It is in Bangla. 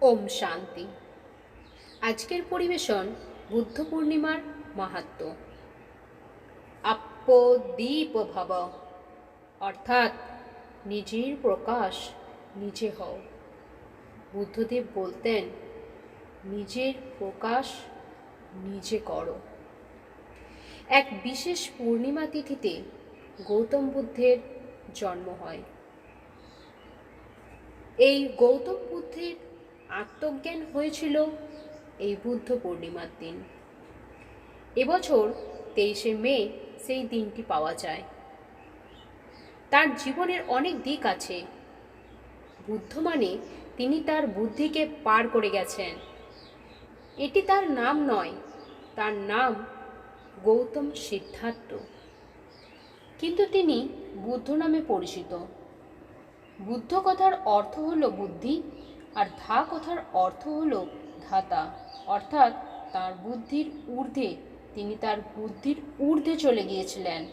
ওম শান্তি। আজকের পরিবেশন বুদ্ধ পূর্ণিমার মাহাত্ম। আপ্পদীপ ভাব। অর্থাৎ নিজের প্রকাশ নিজে হও। বুদ্ধদেব বলতেন, নিজের প্রকাশ নিজে করো। এক বিশেষ পূর্ণিমা তিথিতে গৌতম বুদ্ধের জন্ম হয়। এই গৌতম বুদ্ধের আত্মজ্ঞান হয়েছিল এই বুদ্ধ পূর্ণিমার দিন। এবছর তেইশে মে সেই দিনটি পাওয়া যায়। তার জীবনের অনেক দিক আছে। বুদ্ধ মানে তিনি তার বুদ্ধিকে পার করে গেছেন। এটি তার নাম নয়, তার নাম গৌতম সিদ্ধার্থ। কিন্তু তিনি বুদ্ধ নামে পরিচিত। বুদ্ধ কথার অর্থ হলো বুদ্ধি আর ধা কথার অর্থ হল ধাতা। অর্থাৎ তার বুদ্ধির ঊর্ধ্বে তিনি তার বুদ্ধির ঊর্ধ্বে চলে গিয়েছিলেন।